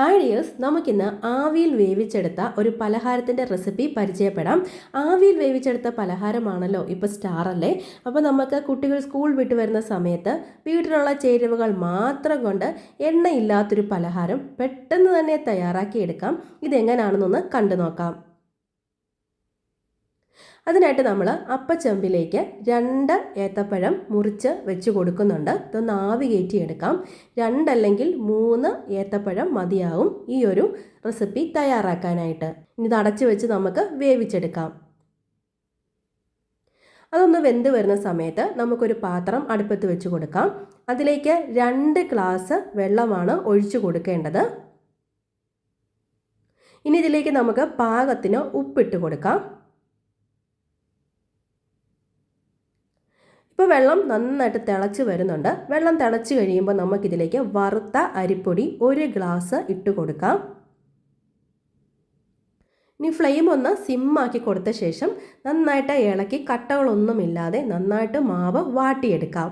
Hi dears നമുക്കിന്ന് ആവിയിൽ വേവിച്ചെടുത്ത ഒരു പലഹാരത്തിന്റെ റെസിപ്പി പരിചയപ്പെടാം. ആവിയിൽ വേവിച്ചെടുത്ത പലഹാരമാണല്ലോ ഇപ്പോൾ സ്റ്റാർ അല്ലേ? അപ്പോൾ നമുക്ക് കുട്ടികൾ സ്കൂൾ വിട്ട് വരുന്ന സമയത്ത് വീട്ടിലുള്ള ചേരുവകൾ മാത്രം കൊണ്ട് എണ്ണയില്ലാത്തൊരു പലഹാരം പെട്ടെന്ന് തന്നെ തയ്യാറാക്കിയെടുക്കാം. ഇതെങ്ങനെയാണെന്നൊന്ന് കണ്ടു നോക്കാം അതിനായിട്ട് നമ്മൾ അപ്പച്ചമ്പിലേക്ക് രണ്ട് ഏത്തപ്പഴം മുറിച്ച് വെച്ച് കൊടുക്കുന്നുണ്ട്. ഇതൊന്ന് ആവി കയറ്റിയെടുക്കാം. രണ്ടല്ലെങ്കിൽ മൂന്ന് ഏത്തപ്പഴം മതിയാവും ഈ ഒരു റെസിപ്പി തയ്യാറാക്കാനായിട്ട്. ഇനി ഇത് അടച്ചു വെച്ച് നമുക്ക് വേവിച്ചെടുക്കാം. അതൊന്ന് വെന്ത് വരുന്ന സമയത്ത് നമുക്കൊരു പാത്രം അടുപ്പത്ത് വെച്ച് കൊടുക്കാം. അതിലേക്ക് രണ്ട് ഗ്ലാസ് വെള്ളമാണ് ഒഴിച്ചു കൊടുക്കേണ്ടത്. ഇനി ഇതിലേക്ക് നമുക്ക് പാകത്തിന് ഉപ്പിട്ട് കൊടുക്കാം ഇപ്പോൾ വെള്ളം നന്നായിട്ട് തിളച്ച് വരുന്നുണ്ട്. വെള്ളം തിളച്ച് കഴിയുമ്പോൾ നമുക്കിതിലേക്ക് വറുത്ത അരിപ്പൊടി ഒരു ഗ്ലാസ് ഇട്ട് കൊടുക്കാം. ഇനി ഫ്ലെയിം ഒന്ന് സിമ്മാക്കി കൊടുത്ത ശേഷം നന്നായിട്ട് ഇളക്കി കട്ടകളൊന്നുമില്ലാതെ നന്നായിട്ട് മാവ് വാട്ടിയെടുക്കാം.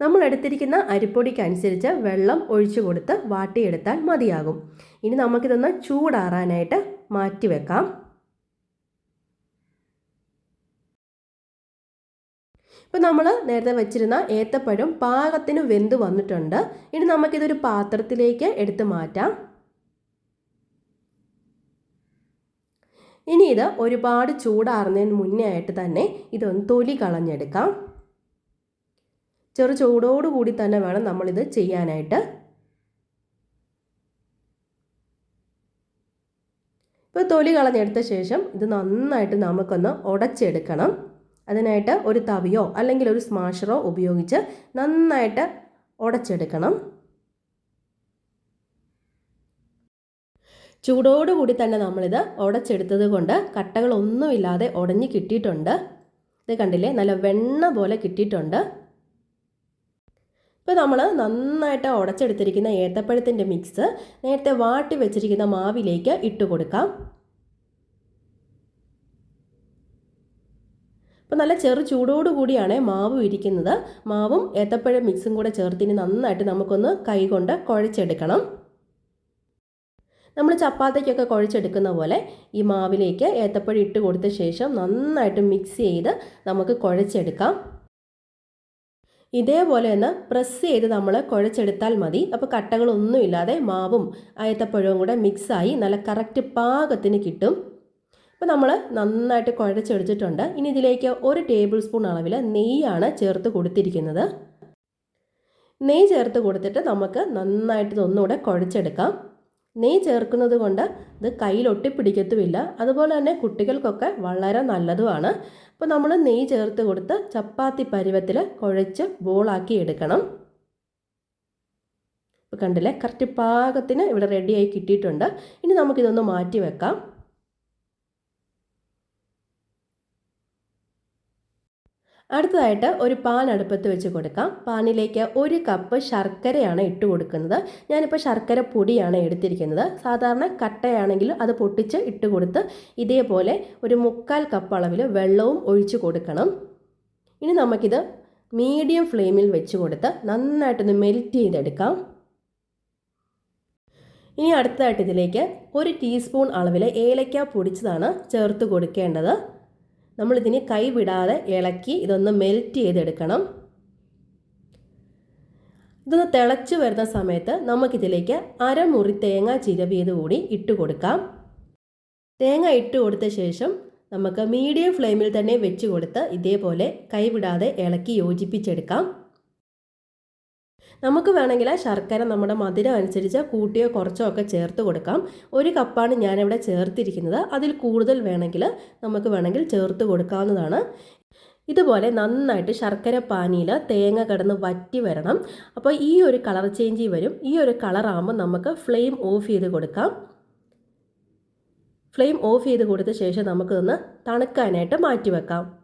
നമ്മൾ എടുത്തിരിക്കുന്ന അരിപ്പൊടിക്കനുസരിച്ച് വെള്ളം ഒഴിച്ചു കൊടുത്ത് വാട്ടിയെടുത്താൽ മതിയാകും. ഇനി നമുക്കിതൊന്ന് ചൂടാറാനായിട്ട് മാറ്റി വെക്കാം ഇപ്പോൾ നമ്മൾ നേരത്തെ വെച്ചിരുന്ന ഏത്തപ്പഴം പാകത്തിന് വെന്ത് വന്നിട്ടുണ്ട്. ഇനി നമുക്കിതൊരു പാത്രത്തിലേക്ക് എടുത്ത് മാറ്റാം. ഇനി ഇത് ഒരുപാട് ചൂടാറുന്നതിന് മുന്നേ ആയിട്ട് തന്നെ ഇതൊന്ന് തൊലി കളഞ്ഞെടുക്കാം. ചെറു ചൂടോടുകൂടി തന്നെ വേണം നമ്മളിത് ചെയ്യാനായിട്ട്. ഇപ്പോൾ തൊലി കളഞ്ഞെടുത്ത ശേഷം ഇത് നന്നായിട്ട് നമുക്കൊന്ന് ഉടച്ചെടുക്കണം. അതിനായിട്ട് ഒരു തവിയോ അല്ലെങ്കിൽ ഒരു സ്മാഷറോ ഉപയോഗിച്ച് നന്നായിട്ട് ഉടച്ചെടുക്കണം. ചൂടോടുകൂടി തന്നെ നമ്മളിത് ഉടച്ചെടുത്തത് കൊണ്ട് കട്ടകളൊന്നുമില്ലാതെ ഉടഞ്ഞ് കിട്ടിയിട്ടുണ്ട്. ഇത് കണ്ടില്ലേ? നല്ല വെണ്ണ പോലെ കിട്ടിയിട്ടുണ്ട്. ഇപ്പോൾ നമ്മൾ നന്നായിട്ട് ഉടച്ചെടുത്തിരിക്കുന്ന ഏത്തപ്പഴത്തിന്റെ മിക്സ് നേരത്തെ വാട്ടി വെച്ചിരിക്കുന്ന മാവിലേക്ക് ഇട്ട് കൊടുക്കാം. അപ്പോൾ നല്ല ചെറു ചൂടോട് കൂടിയാണ് മാവ് ഇരിക്കുന്നത്. മാവും ഏത്തപ്പഴം മിക്സും കൂടെ ചേർത്തിന് നന്നായിട്ട് നമുക്കൊന്ന് കൈകൊണ്ട് കുഴച്ചെടുക്കണം. നമ്മൾ ചപ്പാത്തിക്കൊക്കെ കുഴച്ചെടുക്കുന്ന പോലെ ഈ മാവിലേക്ക് ഏത്തപ്പഴം ഇട്ട് കൊടുത്ത ശേഷം നന്നായിട്ട് മിക്സ് ചെയ്ത് നമുക്ക് കുഴച്ചെടുക്കാം. ഇതേപോലെ ഒന്ന് പ്രസ് ചെയ്ത് നമ്മൾ കുഴച്ചെടുത്താൽ മതി. അപ്പോൾ കട്ടകളൊന്നുമില്ലാതെ മാവും ഏത്തപ്പഴവും കൂടെ മിക്സായി നല്ല കറക്റ്റ് പാകത്തിന് കിട്ടും. അപ്പോൾ നമ്മൾ നന്നായിട്ട് കുഴച്ചെടുത്തിട്ടുണ്ട്. ഇനി ഇതിലേക്ക് ഒരു ടേബിൾ സ്പൂൺ അളവിൽ നെയ്യാണ് ചേർത്ത് കൊടുത്തിരിക്കുന്നത്. നെയ്യ് ചേർത്ത് കൊടുത്തിട്ട് നമുക്ക് നന്നായിട്ട് ഇതൊന്നുകൂടെ കുഴച്ചെടുക്കാം. നെയ്യ് ചേർക്കുന്നത് കൊണ്ട് ഇത് കയ്യിൽ ഒട്ടിപ്പിടിക്കത്തുമില്ല. അതുപോലെ തന്നെ കുട്ടികൾക്കൊക്കെ വളരെ നല്ലതുമാണ്. അപ്പോൾ നമ്മൾ നെയ്യ് ചേർത്ത് കൊടുത്ത് ചപ്പാത്തി പരുവത്തിൽ കുഴച്ച് ബോളാക്കി എടുക്കണം. ഇപ്പോൾ കണ്ടില്ലേ? കറക്റ്റ് പാകത്തിന് ഇവിടെ റെഡിയായി കിട്ടിയിട്ടുണ്ട്. ഇനി നമുക്കിതൊന്ന് മാറ്റി വെക്കാം. അടുത്തതായിട്ട് ഒരു പാൻ അടുപ്പത്ത് വെച്ച് കൊടുക്കാം. പാനിലേക്ക് ഒരു കപ്പ് ശർക്കരയാണ് ഇട്ട് കൊടുക്കുന്നത്. ഞാനിപ്പോൾ ശർക്കര പൊടിയാണ് എടുത്തിരിക്കുന്നത്. സാധാരണ കട്ടയാണെങ്കിലും അത് പൊട്ടിച്ച് ഇട്ട് കൊടുത്ത് ഇതേപോലെ ഒരു മുക്കാൽ കപ്പ് അളവിൽ വെള്ളവും ഒഴിച്ച് കൊടുക്കണം. ഇനി നമുക്കിത് മീഡിയം ഫ്ലെയിമിൽ വെച്ച് കൊടുത്ത് നന്നായിട്ടൊന്ന് മെൽറ്റ് ചെയ്തെടുക്കാം. ഇനി അടുത്തതായിട്ട് ഇതിലേക്ക് ഒരു ടീസ്പൂൺ അളവിൽ ഏലക്ക പൊടിച്ചതാണ് ചേർത്ത് കൊടുക്കേണ്ടത്. നമ്മളിതിനെ കൈവിടാതെ ഇളക്കി ഇതൊന്ന് മെൽറ്റ് ചെയ്തെടുക്കണം. ഇതൊന്ന് തിളച്ച് വരുന്ന സമയത്ത് നമുക്കിതിലേക്ക് അരമുറി തേങ്ങ ചിരവിയത് കൂടി ഇട്ട് കൊടുക്കാം. തേങ്ങ ഇട്ട് കൊടുത്ത ശേഷം നമുക്ക് മീഡിയം ഫ്ലെയിമിൽ തന്നെ വെച്ച് കൊടുത്ത് ഇതേപോലെ കൈവിടാതെ ഇളക്കി യോജിപ്പിച്ചെടുക്കാം. നമുക്ക് വേണമെങ്കിൽ ശർക്കര നമ്മുടെ മധുരം അനുസരിച്ച് കൂട്ടിയോ കുറച്ചോ ഒക്കെ ചേർത്ത് കൊടുക്കാം. ഒരു കപ്പാണ് ഞാനിവിടെ ചേർത്തിരിക്കുന്നത്. അതിൽ കൂടുതൽ വേണമെങ്കിൽ നമുക്ക് വേണമെങ്കിൽ ചേർത്ത് കൊടുക്കാവുന്നതാണ്. ഇതുപോലെ നന്നായിട്ട് ശർക്കര പാനിയിൽ തേങ്ങ കിടന്ന് വറ്റി വരണം. അപ്പോൾ ഈ ഒരു കളർ ചേഞ്ച് വരും. ഈ ഒരു കളറാകുമ്പോൾ നമുക്ക് ഫ്ലെയിം ഓഫ് ചെയ്ത് കൊടുക്കാം. ഫ്ലെയിം ഓഫ് ചെയ്ത് കൊടുത്ത ശേഷം നമുക്കൊന്ന് തണുക്കാനായിട്ട് മാറ്റി വെക്കാം.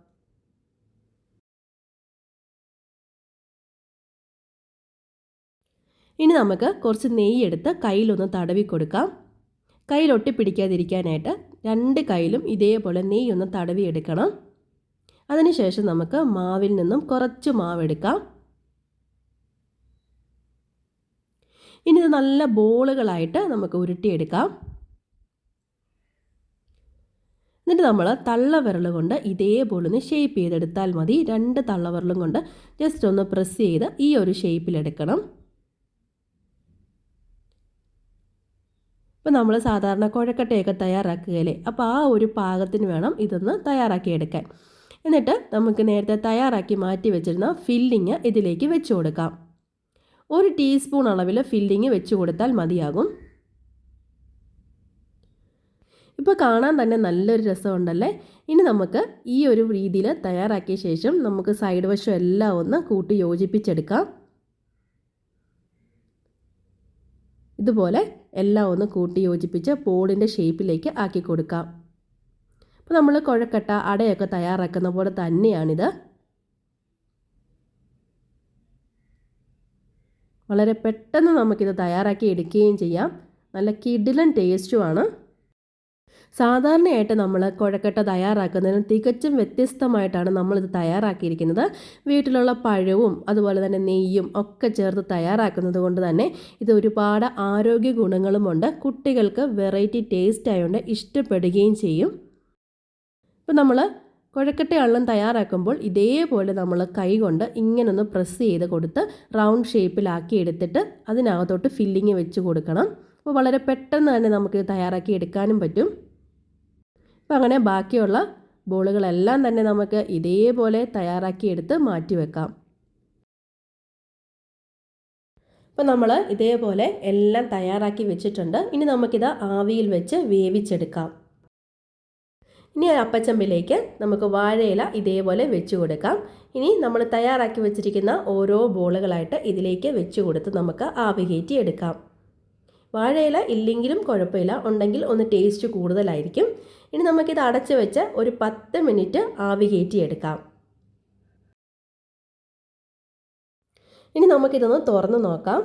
ഇനി നമുക്ക് കുറച്ച് നെയ്യെടുത്ത് കയ്യിലൊന്ന് തടവി കൊടുക്കാം കയ്യിൽ ഒട്ടിപ്പിടിക്കാതിരിക്കാനായിട്ട് രണ്ട് കയ്യിലും ഇതേപോലെ നെയ്യ് ഒന്ന് തടവി എടുക്കണം അതിനുശേഷം നമുക്ക് മാവിൽ നിന്നും കുറച്ച് മാവ് എടുക്കാം ഇനി ഇത് നല്ല ബോളുകളായിട്ട് നമുക്ക് ഉരുട്ടിയെടുക്കാം. എന്നിട്ട് നമ്മൾ തള്ളവിരൾ കൊണ്ട് ഇതേപോലെ ഒന്ന് ഷേപ്പ് ചെയ്തെടുത്താൽ മതി. രണ്ട് തള്ളവിരലും കൊണ്ട് ജസ്റ്റ് ഒന്ന് പ്രസ് ചെയ്ത് ഈ ഒരു ഷേപ്പിലെടുക്കണം. ഇപ്പം നമ്മൾ സാധാരണ കുഴക്കട്ടയൊക്കെ തയ്യാറാക്കുകയല്ലേ? അപ്പോൾ ആ ഒരു പാകത്തിന് വേണം ഇതൊന്ന് തയ്യാറാക്കിയെടുക്കാൻ. എന്നിട്ട് നമുക്ക് നേരത്തെ തയ്യാറാക്കി മാറ്റി വെച്ചിരുന്ന ഫില്ലിങ് ഇതിലേക്ക് വെച്ച് കൊടുക്കാം. ഒരു ടീസ്പൂൺ അളവിൽ ഫില്ലിങ് വെച്ച് കൊടുത്താൽ മതിയാകും. ഇപ്പോൾ കാണാൻ തന്നെ നല്ലൊരു രസമുണ്ടല്ലേ? ഇനി നമുക്ക് ഈ ഒരു രീതിയിൽ തയ്യാറാക്കിയ ശേഷം നമുക്ക് സൈഡ് വശം എല്ലാം ഒന്ന് കൂട്ടി യോജിപ്പിച്ചെടുക്കാം. ഇതുപോലെ എല്ലാം ഒന്ന് കൂട്ടി യോജിപ്പിച്ച് പോളിന്റെ ഷേപ്പിലേക്ക് ആക്കി കൊടുക്കാം. അപ്പോൾ നമ്മൾ കുഴക്കട്ട അടയൊക്കെ തയ്യാറാക്കുന്ന പോലെ തന്നെയാണിത്. വളരെ പെട്ടെന്ന് നമുക്കിത് തയ്യാറാക്കി എടുക്കുകയും ചെയ്യാം. നല്ല കിഡിലൻ ടേസ്റ്റുമാണ്. സാധാരണയായിട്ട് നമ്മൾ കുഴക്കട്ട തയ്യാറാക്കുന്നതിന് തികച്ചും വ്യത്യസ്തമായിട്ടാണ് നമ്മളിത് തയ്യാറാക്കിയിരിക്കുന്നത്. വീട്ടിലുള്ള പഴവും അതുപോലെ തന്നെ നെയ്യും ഒക്കെ ചേർത്ത് തയ്യാറാക്കുന്നത് കൊണ്ട് തന്നെ ഇത് ഒരുപാട് ആരോഗ്യ ഗുണങ്ങളുമുണ്ട്. കുട്ടികൾക്ക് വെറൈറ്റി ടേസ്റ്റ് ആയതുകൊണ്ട് ഇഷ്ടപ്പെടുകയും ചെയ്യും. ഇപ്പം നമ്മൾ കുഴക്കട്ട വെള്ളം തയ്യാറാക്കുമ്പോൾ ഇതേപോലെ നമ്മൾ കൈകൊണ്ട് ഇങ്ങനൊന്ന് പ്രസ് ചെയ്ത് കൊടുത്ത് റൗണ്ട് ഷേപ്പിലാക്കി എടുത്തിട്ട് അതിനകത്തോട്ട് ഫില്ലിങ് വെച്ച് കൊടുക്കണം. അപ്പോൾ വളരെ പെട്ടെന്ന് തന്നെ നമുക്ക് തയ്യാറാക്കി എടുക്കാനും പറ്റും. അപ്പോൾ അങ്ങനെ ബാക്കിയുള്ള ബോളുകളെല്ലാം തന്നെ നമുക്ക് ഇതേപോലെ തയ്യാറാക്കിയെടുത്ത് മാറ്റി വെക്കാം. അപ്പോൾ നമ്മൾ ഇതേപോലെ എല്ലാം തയ്യാറാക്കി വെച്ചിട്ടുണ്ട്. ഇനി നമുക്കിത് ആവിയിൽ വെച്ച് വേവിച്ചെടുക്കാം. ഇനി അപ്പച്ചമ്പിലേക്ക് നമുക്ക് വാഴയില ഇതേപോലെ വെച്ച് കൊടുക്കാം. ഇനി നമ്മൾ തയ്യാറാക്കി വെച്ചിരിക്കുന്ന ഓരോ ബോളുകളായിട്ട് ഇതിലേക്ക് വെച്ച് കൊടുത്ത് നമുക്ക് ആവി കയറ്റി എടുക്കാം. വാഴയില ഇല്ലെങ്കിലും കുഴപ്പമില്ല. ഉണ്ടെങ്കിൽ ഒന്ന് ടേസ്റ്റ് കൂടുതലായിരിക്കും. ഇനി നമുക്കിത് അടച്ച് വെച്ച് ഒരു പത്ത് മിനിറ്റ് ആവി കയറ്റിയെടുക്കാം. ഇനി നമുക്കിതൊന്ന് തുറന്ന് നോക്കാം.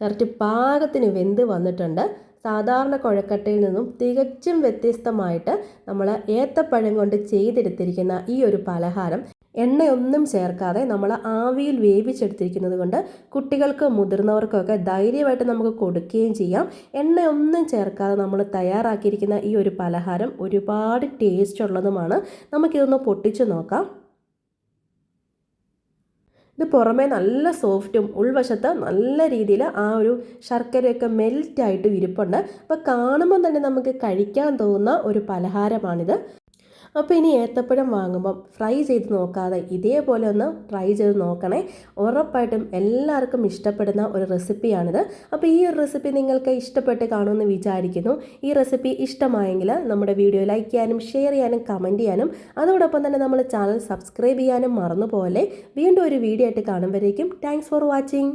കറക്റ്റ് പാകത്തിന് വെന്ത് വന്നിട്ടുണ്ട്. സാധാരണ കുഴക്കട്ടയിൽ നിന്നും തികച്ചും വ്യത്യസ്തമായിട്ട് നമ്മൾ ഏത്തപ്പഴം കൊണ്ട് ചെയ്തെടുത്തിരിക്കുന്ന ഈ ഒരു പലഹാരം എണ്ണയൊന്നും ചേർക്കാതെ നമ്മൾ ആവിയിൽ വേവിച്ചെടുത്തിരിക്കുന്നത് കൊണ്ട് കുട്ടികൾക്ക് മുതിർന്നവർക്കൊക്കെ ധൈര്യമായിട്ട് നമുക്ക് കൊടുക്കുകയും ചെയ്യാം. എണ്ണയൊന്നും ചേർക്കാതെ നമ്മൾ തയ്യാറാക്കിയിരിക്കുന്ന ഈ ഒരു പലഹാരം ഒരുപാട് ടേസ്റ്റ് ഉള്ളതുമാണ്. നമുക്കിതൊന്ന് പൊട്ടിച്ചു നോക്കാം. ഇത് പുറമേ നല്ല സോഫ്റ്റും ഉൾവശത്ത് നല്ല രീതിയിൽ ആ ഒരു ശർക്കരയൊക്കെ മെൽറ്റായിട്ട് ഇരിപ്പുണ്ട് അപ്പോൾ കാണുമ്പോൾ തന്നെ നമുക്ക് കഴിക്കാൻ തോന്നുന്ന ഒരു പലഹാരമാണിത്. അപ്പോൾ ഇനി ഏത്തപ്പഴം വാങ്ങുമ്പം ഫ്രൈ ചെയ്ത് നോക്കാതെ ഇതേപോലെ ഒന്ന് ഫ്രൈ ചെയ്ത് നോക്കണേ. ഉറപ്പായിട്ടും എല്ലാവർക്കും ഇഷ്ടപ്പെടുന്ന ഒരു റെസിപ്പിയാണിത്. അപ്പോൾ ഈ ഒരു റെസിപ്പി നിങ്ങൾക്ക് ഇഷ്ടപ്പെട്ട് കാണുമെന്ന് വിചാരിക്കുന്നു. ഈ റെസിപ്പി ഇഷ്ടമായെങ്കിൽ നമ്മുടെ വീഡിയോ ലൈക്ക് ചെയ്യാനും ഷെയർ ചെയ്യാനും കമന്റ് ചെയ്യാനും അതോടൊപ്പം തന്നെ നമ്മൾ ചാനൽ സബ്സ്ക്രൈബ് ചെയ്യാനും മറന്നുപോലെ വീണ്ടും ഒരു വീഡിയോ ആയിട്ട് കാണുമ്പോഴേക്കും താങ്ക്സ് ഫോർ വാച്ചിങ്.